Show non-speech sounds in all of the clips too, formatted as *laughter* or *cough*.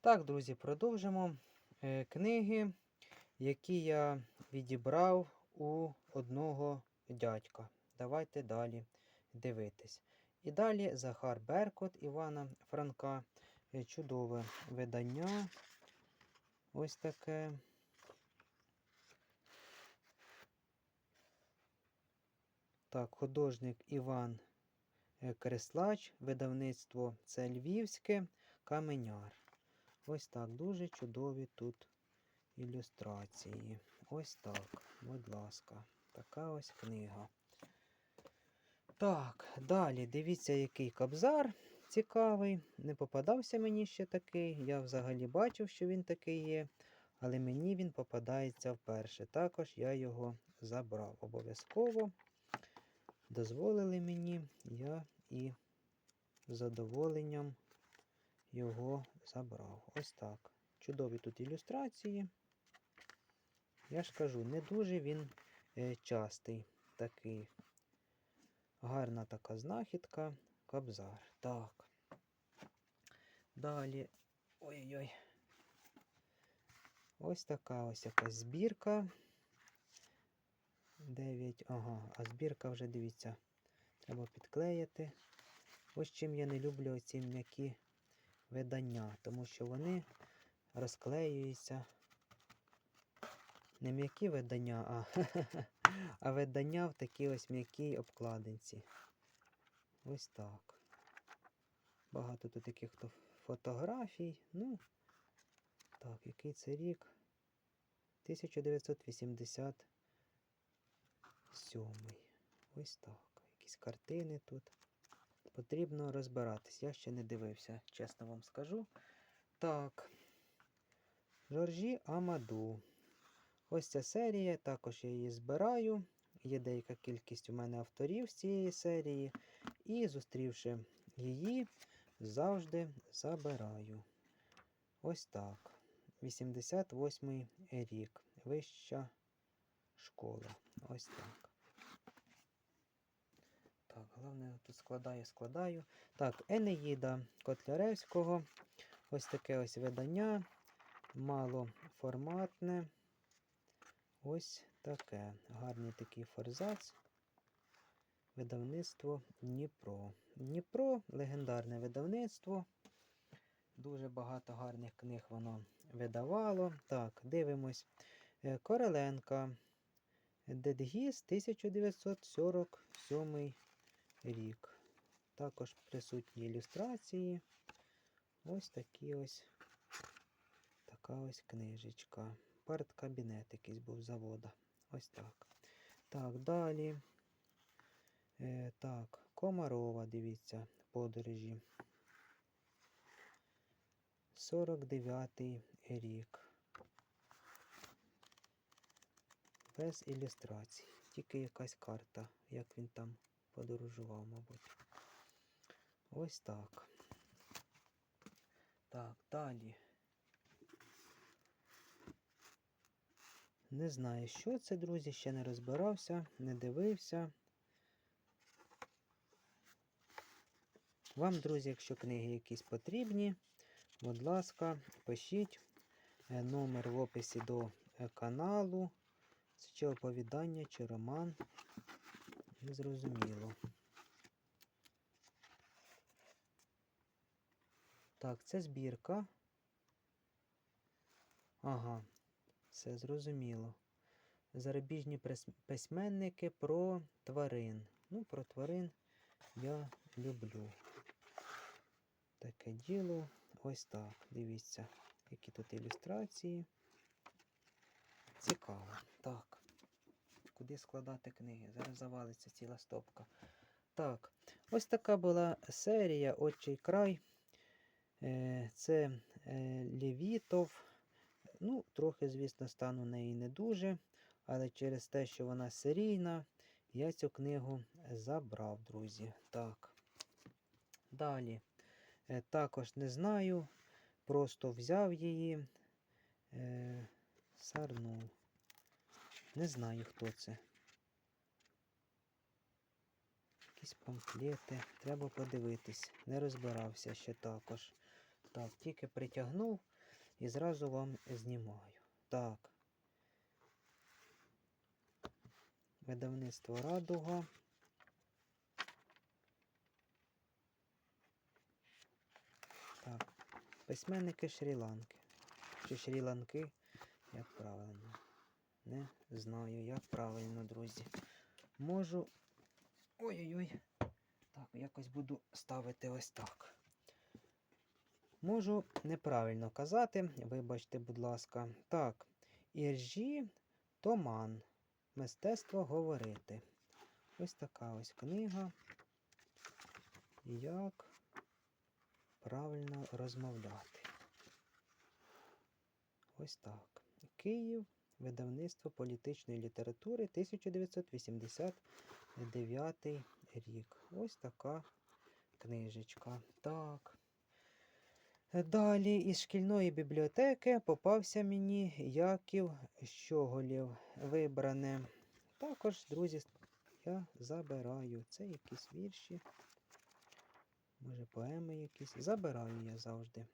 Так, друзі, продовжимо е, книги, які я відібрав у одного дядька. Давайте далі дивитись. І далі Захар Беркот Івана Франка. Е, Чудове видання. Ось таке. Так, художник Іван е, Креслач, видавництво це Львівське, Каменяр. Ось так, дуже чудові тут ілюстрації. Ось так, будь ласка, така ось книга. Так, далі дивіться, який кобзар цікавий. Не попадався мені ще такий. Я взагалі бачив, що він такий є, але мені він попадається вперше. Також я його забрав обов'язково. Дозволили мені, я і з задоволенням його забрав. Ось так. Чудові тут ілюстрації. Я ж кажу, не дуже він е, частий такий. Гарна така знахідка, кобзар. Так. Далі. Ой-ой-ой. Ось така ось якась збірка. 9. Ага, а збірка вже дивіться. Треба підклеїти. Ось чим я не люблю оці м'які видання, тому що вони розклеюються. Не м'які видання, а, *laughs* а видання в такій ось м'якій обкладинці. Ось так. Багато тут таких то фотографій. Ну, так, який це рік? 1987. Ось так. Якісь картини тут. Потрібно розбиратись. Я ще не дивився, чесно вам скажу. Так. Жоржі Амаду. Ось ця серія, також я її збираю. Є деяка кількість у мене авторів з цієї серії. І зустрівши її, завжди забираю. Ось так. 88 рік. Вища школа. Ось так. Так, головне, тут складаю, складаю. Так, Енеїда Котляревського. Ось таке ось видання. Малоформатне. Ось таке. Гарний такий форзац. Видавництво Дніпро. Дніпро легендарне видавництво. Дуже багато гарних книг воно видавало. Так, дивимось. Е, Короленка. Дедгіз 1947 рік. Також присутні ілюстрації. Ось такі ось така ось книжечка. Парткабінет якийсь був завода. Ось так. Так, далі. Е, так, Комарова, дивіться, подорожі. 49-й рік. Без ілюстрацій. Тільки якась карта, як він там подорожував, мабуть. Ось так. Так, далі. Не знаю, що це, друзі, ще не розбирався, не дивився. Вам, друзі, якщо книги якісь потрібні, будь ласка, пишіть Е, номер в описі до е, каналу. Це чи оповідання, чи роман. Незрозуміло. Так, це збірка. Ага, все зрозуміло. Зарубіжні письменники про тварин. Ну, про тварин я люблю. Таке діло. Ось так. Дивіться, які тут ілюстрації. Цікаво. Так. Куди складати книги? Зараз завалиться ціла стопка. Так, ось така була серія Отчий край. Е, Це е, Левітов. Ну, трохи, звісно, стан у неї не дуже. Але через те, що вона серійна, я цю книгу забрав, друзі. Так. Далі. Е, Також не знаю. Просто взяв її. Сарнув. Не знаю, хто це. Якісь памфлети. Треба подивитись. Не розбирався ще також. Так, тільки притягнув і зразу вам знімаю. Так. Видавництво Радуга. Так. Письменники Шрі-Ланки. Чи Шрі-Ланки, як правильно. Не знаю, як правильно, друзі. Можу. Ой-ой-ой. Так, якось буду ставити ось так. Можу неправильно казати, вибачте, будь ласка. Так, Іржі Томан. Мистецтво говорити. Ось така ось книга. Як правильно розмовляти. Ось так. Київ. Видавництво політичної літератури 1989 рік. Ось така книжечка. Так. Далі із шкільної бібліотеки попався мені Яків Щоголів. Вибране. Також, друзі, я забираю. Це якісь вірші. Може, поеми якісь. Забираю я завжди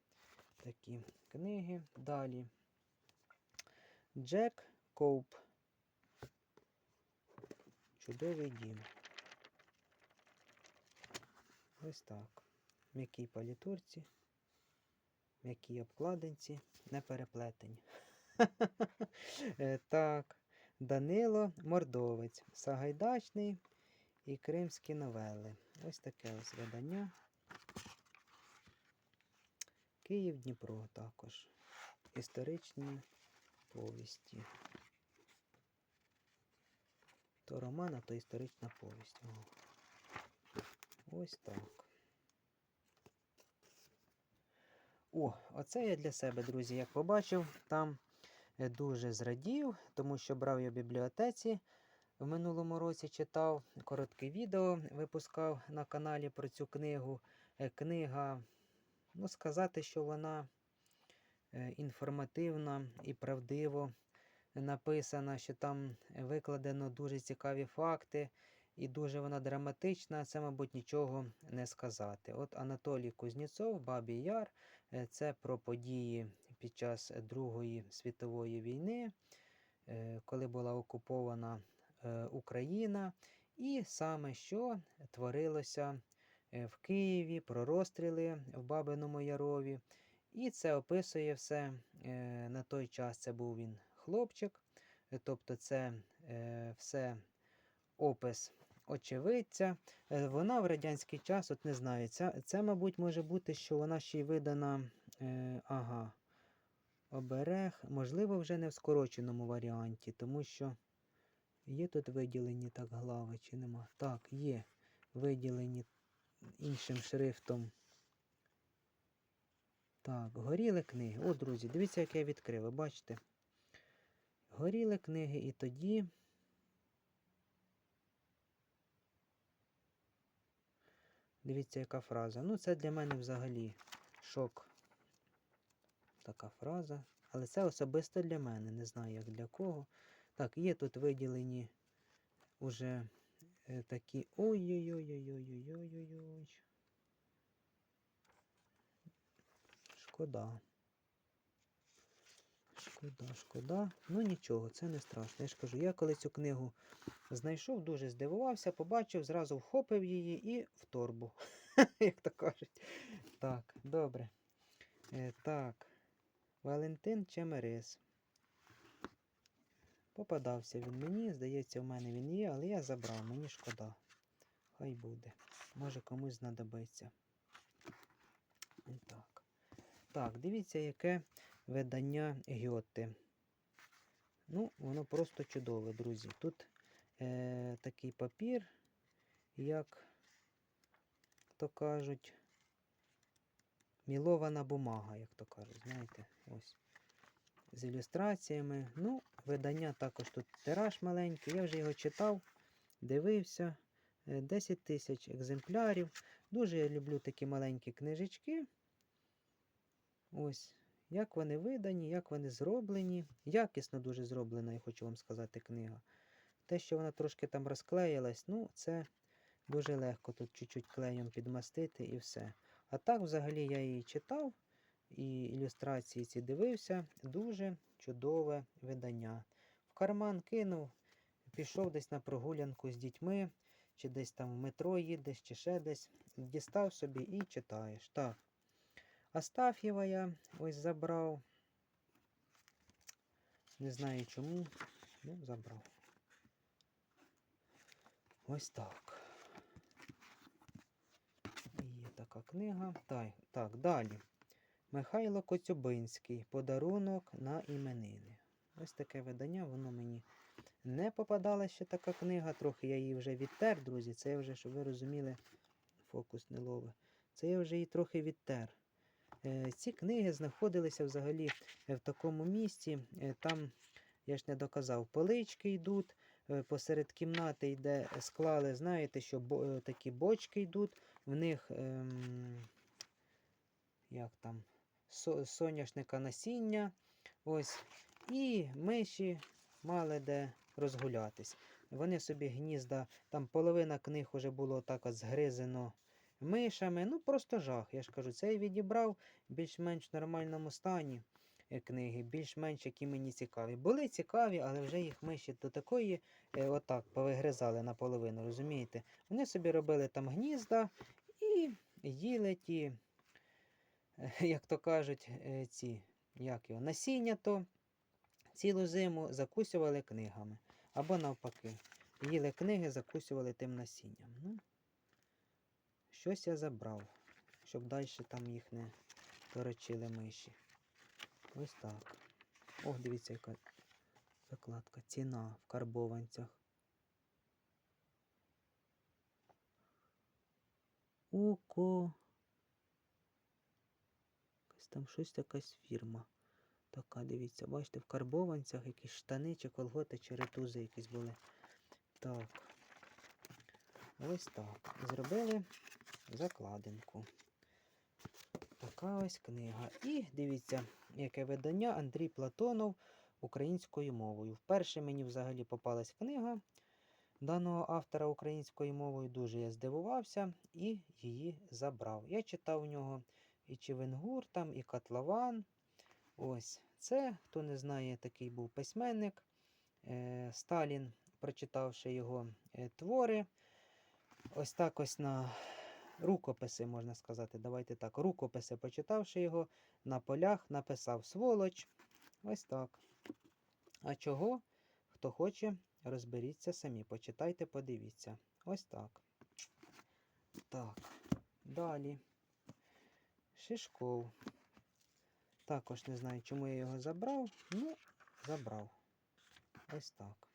такі книги. Далі. Джек Коуп. Чудовий дім. Ось так. М'якій палітурці, м'якій обкладинці, не переплетені. *laughs* Е, Так, Данило Мордовець, Сагайдачний і Кримські новели. Ось таке ось видання. Київ Дніпро також. Історичні повісті. То роман, а то історична повість. О. Ось так. О, оце я для себе, друзі, як побачив, там е, дуже зрадів, тому що брав я в бібліотеці. В минулому році читав коротке відео, випускав на каналі про цю книгу. Е, Книга, ну, сказати, що вона е, інформативна і правдиво написана, що там викладено дуже цікаві факти, і дуже вона драматична. Це, мабуть, нічого не сказати. От Анатолій Кузнєцов, Бабій Яр, е, це про події під час Другої світової війни, е, коли була окупована Україна, і саме що творилося в Києві, про розстріли в Бабиному Ярові. І це описує все. е, На той час це був він хлопчик, е, тобто це е, все опис очевидця. Вона в радянський час, от не знаю, це, це, мабуть, може бути, що вона ще й видана. Ага, оберег, можливо, вже не в скороченому варіанті, тому що є тут виділені так глави чи нема. Так, є виділені іншим шрифтом. Так, горіли книги. О, друзі, дивіться, як я відкрив, ви бачите? Горіли книги і тоді. Дивіться, яка фраза. Ну, це для мене взагалі шок. Така фраза. Але це особисто для мене. Не знаю, як для кого. Так, є тут виділені уже е, такі. Ой-ой-ой-ой-ой-ой-ой-ой. Шкода. Шкода, шкода. Ну нічого, це не страшно. Я ж кажу, я коли цю книгу знайшов, дуже здивувався, побачив, зразу вхопив її і в торбу. *laughs* Як то кажуть. Так, добре. Е, так. Валентин Чемерис. Попадався він мені, здається, в мене він є, але я забрав, мені шкода. Хай буде. Може комусь знадобиться. І Так. Так, дивіться, яке видання Гьоти. Ну, воно просто чудове, друзі. Тут е, такий папір, як то кажуть, мілована бумага, як то кажуть, знаєте, ось. З ілюстраціями. Ну, видання також тут тираж маленький. Я вже його читав, дивився. Е, 10 тисяч екземплярів. Дуже я люблю такі маленькі книжечки. Ось. Як вони видані, як вони зроблені. Якісно дуже зроблена, я хочу вам сказати, книга. Те, що вона трошки там розклеїлась, ну, це дуже легко. Тут чуть-чуть клеєм підмастити і все. А так, взагалі, я її читав. і ілюстрації ці дивився. Дуже чудове видання. В карман кинув, пішов десь на прогулянку з дітьми, чи десь там в метро їдеш, чи ще десь. Дістав собі і читаєш. Так. Астаф'єва я ось забрав. Не знаю чому. Ну, забрав. Ось так. Є така книга. Так, так, далі. Михайло Коцюбинський. Подарунок на іменини. Ось таке видання, воно мені не попадала ще така книга. Трохи я її вже відтер, друзі. Це я вже, щоб ви розуміли, фокус не ловить. Це я вже її трохи відтер. Е, ці книги знаходилися взагалі е, в такому місці. Е, там, я ж не доказав, полички йдуть. Посеред кімнати йде, склали, знаєте, що бо, такі бочки йдуть, в них ем, як там, со, соняшника насіння. Ось. І миші мали де розгулятись. Вони собі гнізда, там половина книг уже було так от згризено мишами. Ну, просто жах. Я ж кажу, це я відібрав більш-менш в нормальному стані е, книги, більш-менш які мені цікаві. Були цікаві, але вже їх миші до такої, е, отак, повигризали наполовину, розумієте? Вони собі робили там гнізда і їли ті, *laughs* як то кажуть, е, ці, як його, насіння то цілу зиму закусювали книгами. Або навпаки, їли книги, закусювали тим насінням. Ну, щось я забрав, щоб далі там їх не торочили миші. Ось так. Ох, дивіться, яка закладка. Ціна в карбованцях. Око. Якась там щось якась фірма. Така, дивіться, бачите, в карбованцях якісь штани чи колготи, чи ретузи якісь були. Так. Ось так. Зробили закладинку. Така ось книга. І дивіться, яке видання Андрій Платонов українською мовою. Вперше мені взагалі попалась книга даного автора українською мовою. Дуже я здивувався і її забрав. Я читав у нього і Чевенгур, там, і Котлован. Ось це, хто не знає, такий був письменник. Е, Сталін, прочитавши його е, твори, ось так ось на рукописи, можна сказати, давайте так, рукописи, почитавши його, на полях написав сволоч. Ось так. А чого? Хто хоче, розберіться самі. Почитайте, подивіться. Ось так. Так. Далі. Шишков. Також не знаю, чому я його забрав. Ну, забрав. Ось так.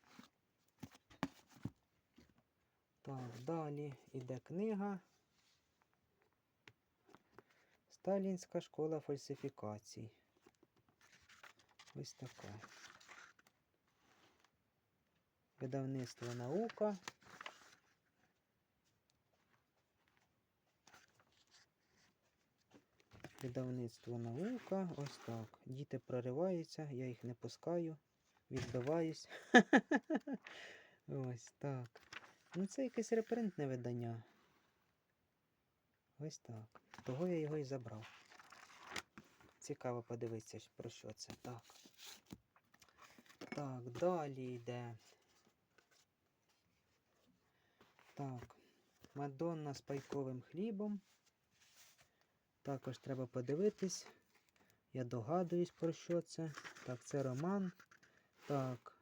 Так, далі йде книга. Сталінська школа фальсифікацій. Ось така. Видавництво наука. Видавництво наука. Ось так. Діти прориваються, я їх не пускаю, відбиваюсь. *laughs* Ось так. Ну, це якесь репринтне видання. Ось так. Того я його і забрав. Цікаво подивитися, про що це. Так. Так, далі йде. Так. Мадонна з пайковим хлібом. Також треба подивитись. Я догадуюсь, про що це. Так, це роман. Так.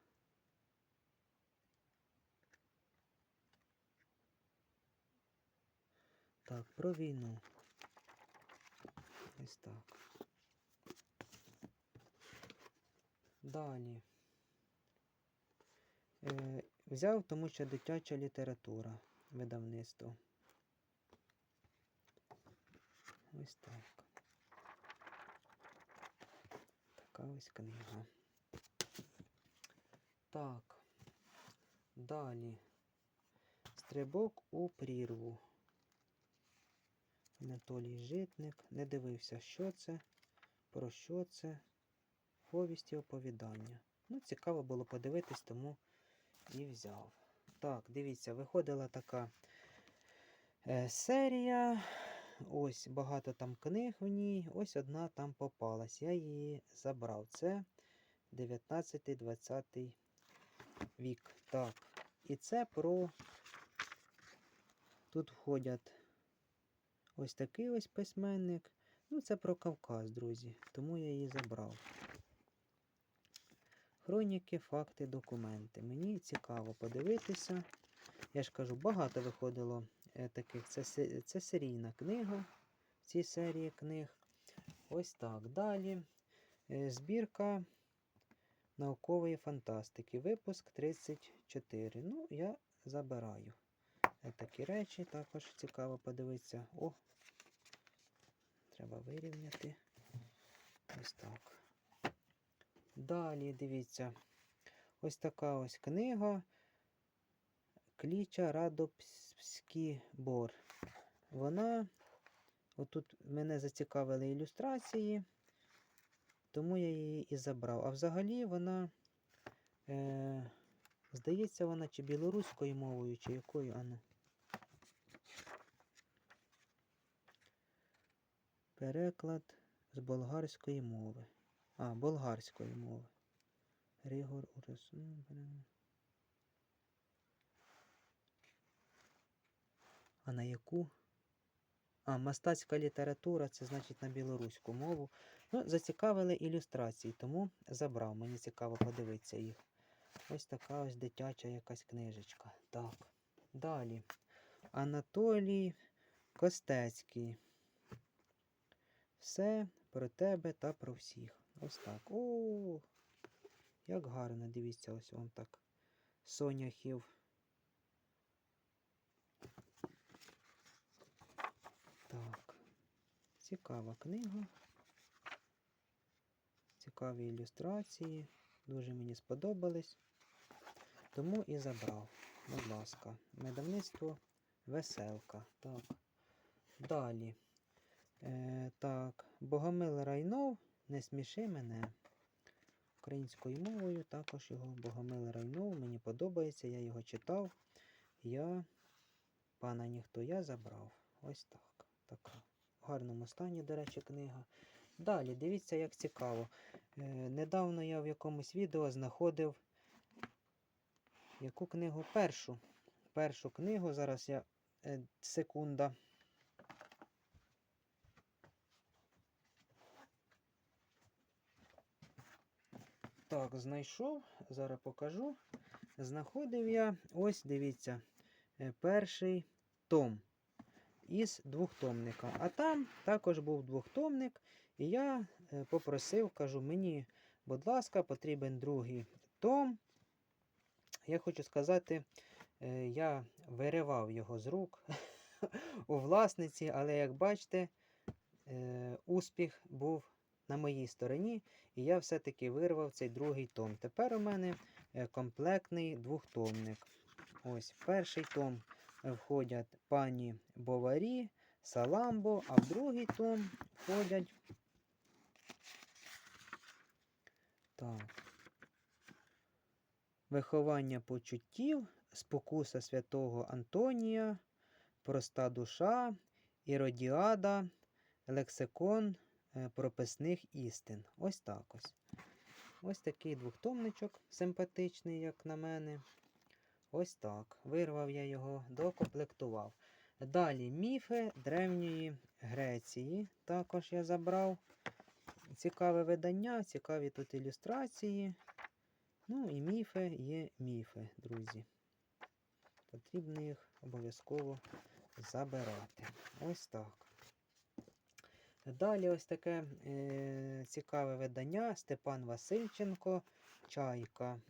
Так, про війну. Ось так. Далі. Е, взяв, тому що дитяча література видавництво. Ось так. Така ось книга. Так. Далі. Стрибок у прірву. Анатолій Житник. Не дивився, що це, про що це. Повісті оповідання. Ну, цікаво було подивитись, тому і взяв. Так, дивіться, виходила така е, серія ось багато там книг в ній. Ось одна там попалась. Я її забрав. Це 19-20 вік. Так. І це про. Тут входять ось такий ось письменник. Ну, це про Кавказ, друзі. Тому я її забрав. Хроніки, факти, документи. Мені цікаво подивитися. Я ж кажу, багато виходило е, таких. Це, це серійна книга в цій серії книг. Ось так. Далі. Е, Збірка наукової фантастики. Випуск 34. Ну, я забираю. Е, Такі речі також цікаво подивитися. О, треба вирівняти. Ось так. Далі дивіться. Ось така ось книга. Кліча Радопський бор. Вона. Отут мене зацікавили ілюстрації, тому я її і забрав. А взагалі вона. Е, здається, вона чи білоруською мовою, чи якою, ану. Переклад з болгарської мови. А, болгарської мови. Ригор Урасун. А на яку? А, мастацька література, це значить на білоруську мову. Ну, зацікавили ілюстрації, тому забрав. Мені цікаво подивитися їх. Ось така ось дитяча якась книжечка. Так. Далі. Анатолій Костецький. Все про тебе та про всіх. Ось так. О, як гарно, дивіться, ось вам так. Соняхів. Так. Цікава книга. Цікаві ілюстрації. Дуже мені сподобались. Тому і забрав. Будь ласка. Медовництво Веселка. Так. Далі. Е, так, Богомил Райнов, не сміши мене. Українською мовою також його Богомил Райнов. Мені подобається, я його читав. Я пана ніхто я забрав. Ось так. Така. В гарному стані, до речі, книга. Далі, дивіться, як цікаво. Е, недавно я в якомусь відео знаходив яку книгу? Першу. Першу книгу. Зараз я е, секунда. Так, знайшов, зараз покажу. Знаходив я, ось дивіться, е, перший том із двохтомника. А там також був двохтомник, і я е, попросив, кажу, мені, будь ласка, потрібен другий том. Я хочу сказати, е, я виривав його з рук *laughs* у власниці, але як бачите, успіх був на моїй стороні, і я все-таки вирвав цей другий том. Тепер у мене е, комплектний двохтомник. Ось перший том входять пані Боварі, Саламбо, а в другий том входять. Так. Виховання почуттів, спокуса святого Антонія, проста душа, іродіада, лексикон прописних істин. Ось так ось. Ось такий двохтомничок симпатичний, як на мене. Ось так. Вирвав я його, докомплектував. Далі міфи древньої Греції. Також я забрав. Цікаве видання, цікаві тут ілюстрації. Ну і міфи є міфи, друзі. Потрібно їх обов'язково забирати. Ось так. Далі ось таке е, цікаве видання Степан Васильченко, Чайка.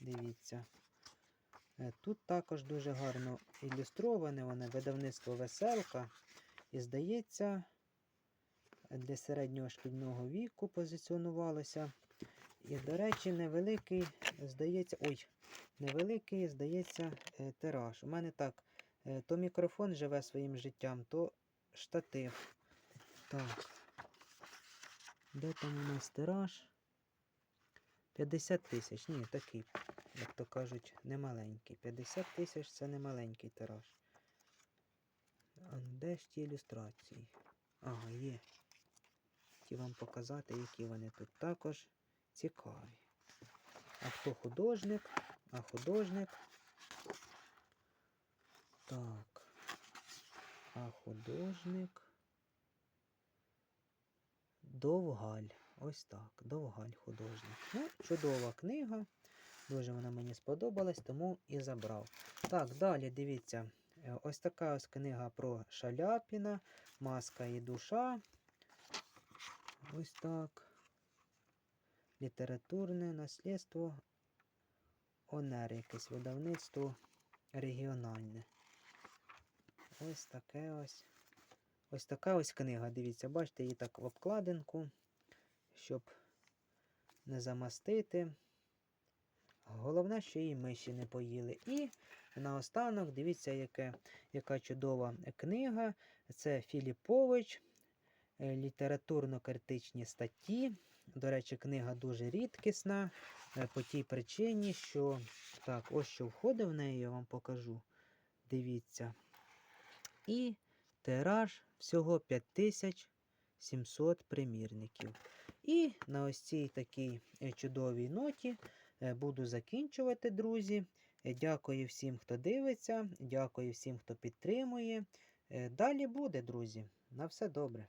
Дивіться. Е, Тут також дуже гарно ілюстроване воно видавництво Веселка. І здається, для середнього шкільного віку позиціонувалося. І, до речі, невеликий, здається, ой, невеликий, здається, е, тираж. У мене так, е, то мікрофон живе своїм життям, то штатив. Так. Де там у нас тираж? 50 тисяч. Ні, такий, як то кажуть, немаленький. 50 тисяч це не маленький тираж. А де ж ті ілюстрації? Ага, є. Хотів вам показати, які вони тут також цікаві. А хто художник? А художник. Так. А художник. Довгаль. Ось так. Довгаль художник. Ну, чудова книга. Дуже вона мені сподобалась, тому і забрав. Так, далі дивіться. Е, Ось така ось книга про Шаляпіна, Маска і душа. Ось так. Літературне наслідство ОНЕР, якесь видавництво регіональне. Ось таке ось. Ось така ось книга. Дивіться, бачите, її так в обкладинку, щоб не замастити. Головне, що її миші не поїли. І наостанок, дивіться, яке, яка чудова книга. Це Філіпович. е, Літературно-критичні статті. До речі, книга дуже рідкісна. е, По тій причині, що так, ось що входить в неї, я вам покажу. Дивіться. І тираж всього 5700 примірників. І на ось цій такій е, чудовій ноті е, буду закінчувати, друзі. Е, Дякую всім, хто дивиться. Дякую всім, хто підтримує. Далі буде, друзі. На все добре.